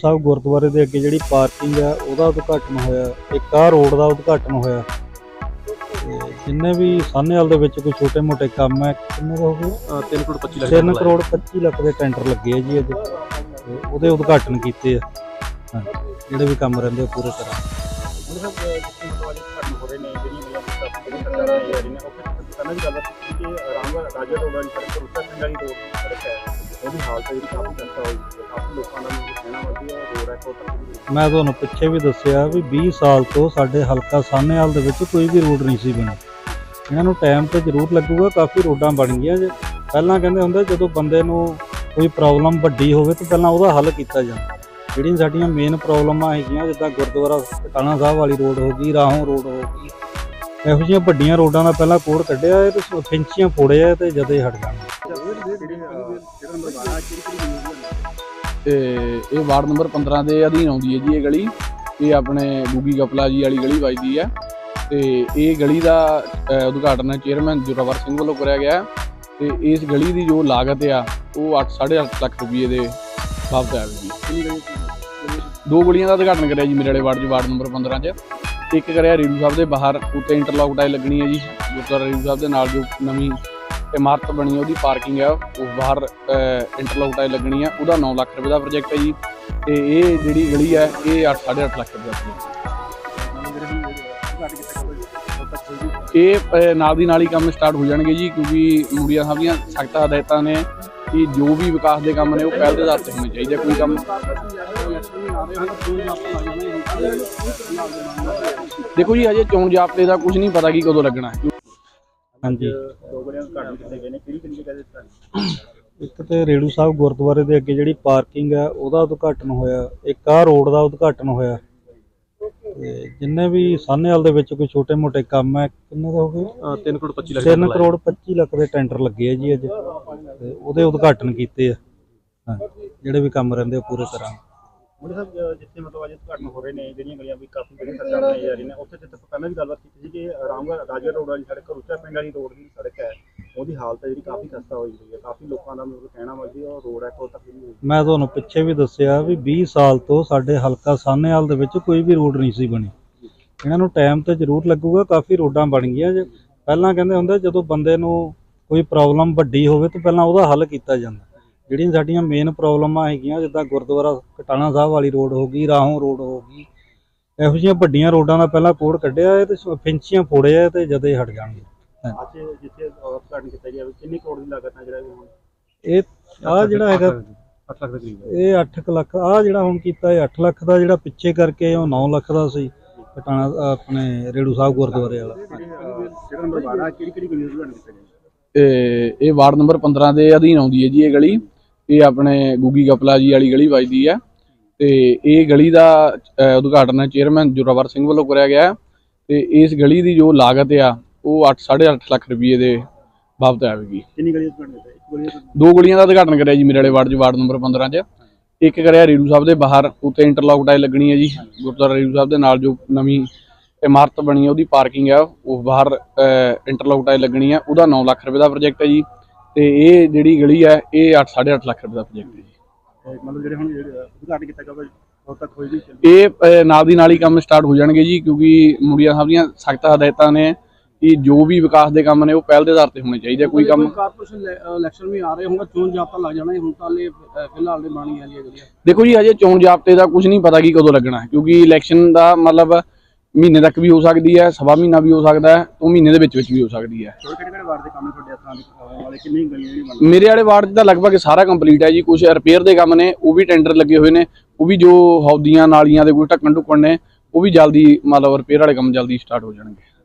ਸਾਹਿਬ ਗੁਰਦੁਆਰੇ ਦੇ ਅੱਗੇ ਜਿਹੜੀ ਪਾਰਕਿੰਗ ਆ ਉਹਦਾ ਉਦਘਾਟਨ ਹੋਇਆ ਇੱਕ ਆਹ ਰੋਡ ਦਾ ਉਦਘਾਟਨ ਹੋਇਆ। ਤੇ ਜਿੰਨੇ ਵੀ ਸਾਹਨੇਵਾਲ ਦੇ ਵਿੱਚ ਕੋਈ ਛੋਟੇ-ਮੋਟੇ ਕੰਮ ਹੈ ਕਿੰਨੇ ਦਾ ਹੋ ਗਏ 3 ਕਰੋੜ 25 ਲੱਖ 3 ਕਰੋੜ 25 ਲੱਖ ਦੇ ਟੈਂਡਰ ਲੱਗੇ ਆ ਜੀ ਅੱਜ ਉਹਦੇ ਉਦਘਾਟਨ ਕੀਤੇ ਆ। ਹਾਂ, ਜਿਹੜੇ ਵੀ ਕੰਮ ਰਹਿੰਦੇ ਆ ਪੂਰੇ ਤਰ੍ਹਾਂ। ਉਹਦੀ ਹਾਲਤ ਜਿਹੜੀ ਕਾਫੀ ਖਸਤਾ ਹੋਈ ਹੈ, ਕਾਫੀ ਲੋਕਾਂ ਦਾ ਮੈਨੂੰ ਕਹਿਣਾ ਵਾ ਕਿ ਉਹ ਰੋਡ ਹੈ। ਮੈਂ ਤੁਹਾਨੂੰ ਪਿੱਛੇ ਵੀ ਦੱਸਿਆ ਵੀ 20 ਸਾਲ ਤੋਂ ਸਾਡੇ ਹਲਕਾ ਸਾਹਨੇਵਾਲ ਦੇ ਵਿੱਚ ਕੋਈ ਵੀ ਰੋਡ ਨਹੀਂ ਸੀ ਬਣੀ। ਇਹਨਾਂ ਨੂੰ ਟਾਈਮ ਤੇ ਜ਼ਰੂਰ ਲੱਗੂਗਾ, ਕਾਫੀ ਰੋਡਾਂ ਬਣ ਗਈਆਂ ਜੇ। ਪਹਿਲਾਂ ਕਹਿੰਦੇ ਹੁੰਦੇ, ਜਦੋਂ ਬੰਦੇ ਨੂੰ ਕੋਈ ਪ੍ਰੋਬਲਮ ਵੱਡੀ ਹੋਵੇ ਤਾਂ ਪਹਿਲਾਂ ਉਹਦਾ ਹੱਲ ਕੀਤਾ ਜਾਂਦਾ ਜਿਹੜੀਆਂ ਸਾਡੀਆਂ ਮੇਨ ਪ੍ਰੋਬਲਮਾਂ ਹੈਗੀਆਂ, ਜਿੱਦਾਂ ਗੁਰਦੁਆਰਾ ਕਟਾਣਾ ਸਾਹਿਬ ਵਾਲੀ ਰੋਡ ਹੋ ਗਈ, ਰਾਹੋਂ ਰੋਡ ਹੋ ਗਈ। ਇਹੋ ਜਿਹੀਆਂ ਵੱਡੀਆਂ ਰੋਡਾਂ ਦਾ ਪਹਿਲਾਂ ਕੋਡ ਕੱਢਿਆ, ਇਹ ਤੇ ਫਿੰਚੀਆਂ ਫੋੜਿਆ ਤੇ ਜਦੇ ਹਟ ਜਾਣਗੇ ਤੇ ਇਹ ਵਾਰਡ ਨੰਬਰ 15 ਦੇ ਅਧੀਨ ਆਉਂਦੀ ਹੈ ਜੀ ਇਹ ਗਲੀ। ਇਹ ਆਪਣੇ ਗੁੱਗੀ ਕਪਲਾ ਜੀ ਵਾਲੀ ਗਲੀ ਵੱਜਦੀ ਹੈ। ਤੇ ਇਹ ਗਲੀ ਦਾ ਉਦਘਾਟਨ ਚੇਅਰਮੈਨ ਜੋਰਾਵਰ ਸਿੰਘ ਵੱਲੋਂ ਕਰਿਆ ਗਿਆ ਤੇ ਇਸ ਗਲੀ ਦੀ ਜੋ ਲਾਗਤ ਆ ਉਹ 8 8.5 ਲੱਖ ਰੁਪਏ ਦੇ ਬਾਬਤ ਹੈ। ਜੀ ਦੋ ਗਲੀਆਂ ਦਾ ਉਦਘਾਟਨ ਕਰਿਆ ਜੀ ਮੇਰੇ ਵਾਲੇ ਵਾਰਡ 'ਚ ਵਾਰਡ ਨੰਬਰ 15 'ਚ। ਇੱਕ ਕਰਿਆ ਰੇਡੂ ਸਾਹਿਬ ਦੇ ਬਾਹਰ ਉੱਤੇ ਇੰਟਰਲੌਕ ਟਾਈਲ ਲੱਗਣੀ ਹੈ ਜੀ। ਗੁਰਦੁਆਰਾ ਰੇਡੂ ਸਾਹਿਬ ਦੇ ਨਾਲ ਜੋ ਨਵੀਂ ਇਮਾਰਤ ਬਣੀ ਉਹਦੀ ਪਾਰਕਿੰਗ ਹੈ, ਉਹ ਬਾਹਰ ਇੰਟਰਲੌਕ ਟਾਈਲ ਲੱਗਣੀ ਹੈ, ਉਹਦਾ 9 ਲੱਖ ਰੁਪਏ ਦਾ ਪ੍ਰੋਜੈਕਟ ਹੈ ਜੀ। ਤੇ ਇਹ ਜਿਹੜੀ ਗਲੀ ਹੈ, ਇਹ 8 8.5 ਲੱਖ ਰੁਪਏ ਦਾ ਇਹ ਨਾਲ ਦੀ ਨਾਲ ਹੀ ਕੰਮ ਸਟਾਰਟ ਹੋ ਜਾਣਗੇ ਜੀ, ਕਿਉਂਕਿ ਮੁੜੀਆਂ ਸਾਹਿਬ ਦੀਆਂ ਸਖਤ ਹਦਾਇਤਾਂ ਨੇ ਕਿ ਜੋ ਵੀ ਵਿਕਾਸ ਦੇ ਕੰਮ ਨੇ, ਉਹ ਪਹਿਲ ਦੇ ਆਧਾਰ ਤੇ ਹੋਣੇ ਚਾਹੀਦੇ ਕੋਈ ਕੰਮ। ਦੇਖੋ ਜੀ, ਅਜੇ ਚੋਣ ਜਾਬਤੇ ਦਾ ਕੁਝ ਨਹੀਂ ਪਤਾ ਕਿ ਕਦੋਂ ਲੱਗਣਾ ਹੈ। ਹਾਂਜੀ। ਦੋ ਗਲੀਆਂ ਉਦਘਾਟਨ ਕੀਤੇ ਗਏ ਨੇ। ਕਿਹੜੀ ਕਿਹੜੀ ਜਗ੍ਹਾ ਦੇ ਉੱਤੇ ਇੱਕ ਤੇ ਰੇੜੂ ਸਾਹਿਬ ਗੁਰਦੁਆਰੇ ਦੇ ਅੱਗੇ ਜਿਹੜੀ ਪਾਰਕਿੰਗ ਹੈ ਉਹਦਾ ਉਦਘਾਟਨ ਹੋਇਆ। ਇੱਕ ਆਹ ਰੋਡ ਦਾ ਉਦਘਾਟਨ ਹੋਇਆ। ਤੇ ਜਿੰਨੇ ਵੀ ਸਾਹਨੇਵਾਲ ਦੇ ਵਿੱਚ ਕੋਈ ਛੋਟੇ-ਮੋਟੇ ਕੰਮ ਹੈ ਕਿੰਨੇ ਦਾ ਹੋ ਗਏ 3 ਕਰੋੜ 25 ਲੱਖ 3 ਕਰੋੜ 25 ਲੱਖ ਦੇ ਟੈਂਡਰ ਲੱਗੇ ਆ ਜੀ ਅੱਜ। ਤੇ ਉਹਦੇ ਉਦਘਾਟਨ ਕੀਤੇ ਆ। ਹਾਂ, ਜਿਹੜੇ ਵੀ ਕੰਮ ਰਹਿੰਦੇ ਆ ਪੂਰੇ ਤਰ੍ਹਾਂ ਮੁੰਡੇ ਸਾਹਿਬ ਜਿੱਥੇ ਮਤਲਬ ਅੱਜ ਉਦਘਾਟਨ ਹੋ ਰਹੇ ਨੇ, ਜਿਹੜੀਆਂ ਗਲੀਆਂ ਵੀ ਕਾਫੀ ਜਿਹੜੀਆਂ ਸੜਕਾਂ ਬਣਾਈ ਜਾ ਰਹੀਆਂ ਨੇ, ਉੱਥੇ ਜਿੱਥੇ ਪਹਿਲਾਂ ਵੀ ਗੱਲਬਾਤ ਕੀਤੀ ਸੀ ਕਿ ਰਾਮਗੜ ਰਾਜਾ ਰੋਡ ਵਾਲੀ ਸੜਕ, ਰੁਚਾ ਪਿੰਡ ਵਾਲੀ ਰੋਡ ਦੀ ਸੜਕ ਹੈ। ਉਹਦੀ ਹਾਲਤ ਹੈ ਜਿਹੜੀ ਕਾਫੀ ਖਸਤਾ ਹੋਈ ਹੋਈ ਹੈ। ਕਾਫੀ ਲੋਕਾਂ ਦਾ ਮੈਨੂੰ ਕਹਿਣਾ ਵਾ ਕਿ ਉਹ ਰੋਡ ਹੈ ਤੋਂ ਤੱਕ ਨਹੀਂ ਹੋਈ। ਮੈਂ ਤੁਹਾਨੂੰ ਪਿੱਛੇ ਵੀ ਦੱਸਿਆ ਵੀ 20 ਸਾਲ ਤੋਂ ਸਾਡੇ ਹਲਕਾ ਸਾਹਨੇਵਾਲ ਦੇ ਵਿੱਚ ਕੋਈ ਵੀ ਰੋਡ ਨਹੀਂ ਸੀ ਬਣੀ। ਇਹਨਾਂ ਨੂੰ ਟਾਈਮ ਤੇ ਜ਼ਰੂਰ ਲੱਗੂਗਾ, ਕਾਫੀ ਰੋਡਾਂ ਬਣ ਗਈਆਂ। ਪਹਿਲਾਂ ਕਹਿੰਦੇ ਹੁੰਦੇ, ਜਦੋਂ ਬੰਦੇ ਨੂੰ ਕੋਈ ਪ੍ਰੋਬਲਮ ਵੱਡੀ ਹੋਵੇ ਤਾਂ ਪਹਿਲਾਂ ਉਹਦਾ ਹੱਲ ਕੀਤਾ ਜਾਂਦਾ। ਜਿਹੜੀਆਂ ਸਾਡੀਆਂ ਮੇਨ ਪ੍ਰੋਬਲਮਾਂ ਹੈਗੀਆਂ ਜਿੱਦਾਂ ਗੁਰਦੁਆਰਾ ਕਟਾਣਾ ਸਾਹਿਬ ਵਾਲੀ ਰੋਡ ਹੋ ਗਈ ਰਾਹੋਂ ਰੋਡ ਹੋ ਗਈ ਇਹੋ ਜਿਹੀਆਂ ਵੱਡੀਆਂ ਰੋਡਾਂ ਦਾ ਪਹਿਲਾਂ ਕੋਡ ਕੱਢਿਆ ਇਹ ਤੇ ਫਿੰਚੀਆਂ ਫੋੜਿਆ ਤੇ ਜਦੇ ਹਟ ਜਾਣਗੇ। ਅੱਜ ਜਿੱਥੇ ਉਦਘਾਟਨ ਕੀਤਾ ਗਿਆ ਵੀ ਕਿੰਨੀ ਕਰੋੜ ਦੀ ਲਾਗਤ ਨਾਲ ਜਿਹੜਾ ਹੁਣ? ਇਹ ਆ ਜਿਹੜਾ ਹੈਗਾ 8 ਲੱਖ ਦੇ ਕਰੀਬ ਇਹ 8 ਲੱਖ ਆ ਜਿਹੜਾ ਹੁਣ ਕੀਤਾ ਇਹ 8 ਲੱਖ ਦਾ ਜਿਹੜਾ ਪਿੱਛੇ ਕਰਕੇ ਉਹ 9 ਲੱਖ ਦਾ ਸੀ ਕਟਾਣਾ ਆਪਣੇ ਰੇੜੂ ਸਾਹਿਬ ਗੁਰਦੁਆਰੇ ਵਾਲਾ। ਜਿਹੜਾ ਨੰਬਰ 12 ਕਿਹੜੀ ਕਿਹੜੀ ਗਲੀ ਉਦਘਾਟਨ ਕੀਤਾ ਗਿਆ? ਤੇ ਇਹ ਵਾਰਡ ਨੰਬਰ 15 ਦੇ ਅਧੀਨ ਆਉਂਦੀ ਹੈ ਜੀ ਇਹ ਗਲੀ। ਇਹ ਆਪਣੇ ਗੁੱਗੀ ਕਪਲਾ ਜੀ ਵਾਲੀ ਗਲੀ ਵੱਜਦੀ ਹੈ ਤੇ ਇਹ ਗਲੀ ਦਾ ਉਦਘਾਟਨ ਚੇਅਰਮੈਨ ਜੋਰਾਵਰ ਸਿੰਘ ਵੱਲੋਂ ਕਰਿਆ ਗਿਆ। ਤੇ ਇਸ ਗਲੀ ਦੀ ਜੋ ਲਾਗਤ ਆ ਉਹ 8 8.5 ਲੱਖ ਰੁਪਏ ਦੇ ਬਾਬਤ ਆਵੇਗੀ। ਕਿੰਨੀ ਦਾ ਦੋ ਗਲੀਆਂ ਦਾ ਉਦਘਾਟਨ ਕਰਿਆ ਜੀ ਮੇਰੇ ਵਾਲੇ ਵਾਰਡ 'ਚ ਵਾਰਡ ਨੰਬਰ 15 'ਚ। ਇੱਕ ਕਰਿਆ ਰੇਡੂ ਸਾਹਿਬ ਦੇ ਬਾਹਰ ਉੱਤੇ ਇੰਟਰਲੌਕ ਟਾਈਲ ਲੱਗਣੀ ਹੈ ਜੀ। ਗੁਰਦੁਆਰਾ ਰੇਡੂ ਸਾਹਿਬ ਦੇ ਨਾਲ ਜੋ ਨਵੀਂ ਇਮਾਰਤ ਬਣੀ ਹੈ ਉਹਦੀ ਪਾਰਕਿੰਗ ਹੈ ਉਹ ਬਾਹਰ ਇੰਟਰਲੌਕ ਟਾਈਲ ਲੱਗਣੀ ਹੈ ਉਹਦਾ 9 ਲੱਖ ਰੁਪਏ ਦਾ ਪ੍ਰੋਜੈਕਟ ਹੈ ਜੀ। ਤੇ ਇਹ ਜਿਹੜੀ ਗਲੀ ਹੈ ਇਹ 8 8.5 ਲੱਖ ਰੁਪਏ ਦਾ ਪ੍ਰੋਜੈਕਟ ਹੈ ਜੀ। ਮਤਲਬ ਜਿਹੜੇ ਹੁਣ ਉਦਘਾਟਨ ਕੀਤਾ ਗਿਆ ਉਹ ਤੱਕ ਹੋਏਗੀ ਇਹ ਨਾਲ ਦੀ ਨਾਲ ਹੀ ਕੰਮ ਸਟਾਰਟ ਹੋ ਜਾਣਗੇ ਜੀ ਕਿਉਂਕਿ ਮੁੰਡੀਆਂ ਸਾਹਿਬ ਦੀਆਂ ਸਖਤ ਹਦਾਇਤਾਂ ਨੇ ਕਿ ਜੋ ਵੀ ਵਿਕਾਸ ਦੇ ਕੰਮ ਨੇ ਉਹ ਪਹਿਲ ਦੇ ਆਧਾਰ ਤੇ ਹੋਣੇ ਚਾਹੀਦੇ ਕੋਈ ਕੰਮ ਕਾਰਪੋਰੇਸ਼ਨ ਇਲੈਕਸ਼ਨ ਵੀ ਆ ਰਹੇ ਹੋਣਗੇ ਚੋਣ ਜਾਬਤਾ ਲੱਗ ਜਾਣਾ ਹੁਣ ਤਾਂ ਲੈ ਫਿਲਹਾਲ ਦੇ ਬਾਣੀ ਆ ਜੀ ਦੇਖੋ ਜੀ ਅਜੇ ਚੋਣ ਜਾਬਤੇ ਦਾ ਕੁਝ ਨਹੀਂ ਪਤਾ ਕਿ ਕਦੋਂ ਲੱਗਣਾ ਕਿਉਂਕਿ ਇਲੈਕਸ਼ਨ ਦਾ ਮਤਲਬ ਮਹੀਨੇ ਤੱਕ ਵੀ ਹੋ ਸਕਦੀ ਹੈ ਸਵਾ ਮਹੀਨਾ ਵੀ ਹੋ ਸਕਦਾ ਹੈ ਉਹ ਮਹੀਨੇ ਦੇ ਵਿੱਚ ਵਿੱਚ ਵੀ ਹੋ ਸਕਦੀ ਹੈ। ਛੋਟੇ ਕਿਹੜੇ ਕਿਹੜੇ ਵਾਰਡ ਦੇ ਕੰਮ ਨੇ ਤੁਹਾਡੇ ਹੱਥਾਂ ਦੇ ਆਉਣ ਵਾਲੇ ਕਿੰਨੀ ਗਲੀਆਂ ਜਿਹੜੀਆਂ ਬਣ ਮੇਰੇ ਵਾਲੇ ਵਾਰਡ 'ਚ ਤਾਂ ਲਗਭਗ ਸਾਰਾ ਕੰਪਲੀਟ ਹੈ ਜੀ ਕੁਝ ਰਿਪੇਅਰ ਦੇ ਕੰਮ ਨੇ ਉਹ ਵੀ ਟੈਂਡਰ ਲੱਗੇ ਹੋਏ ਨੇ ਉਹ ਵੀ ਜੋ ਹੌਦੀਆਂ ਨਾਲੀਆਂ ਦੇ ਕੋਈ ਢੱਕਣ ਢੁੱਕਣ ਨੇ ਉਹ ਵੀ ਜਲਦੀ ਮਤਲਬ ਰਿਪੇਅਰ ਵਾਲੇ ਕੰਮ ਜਲਦੀ ਸਟਾਰਟ ਹੋ ਜਾਣਗੇ।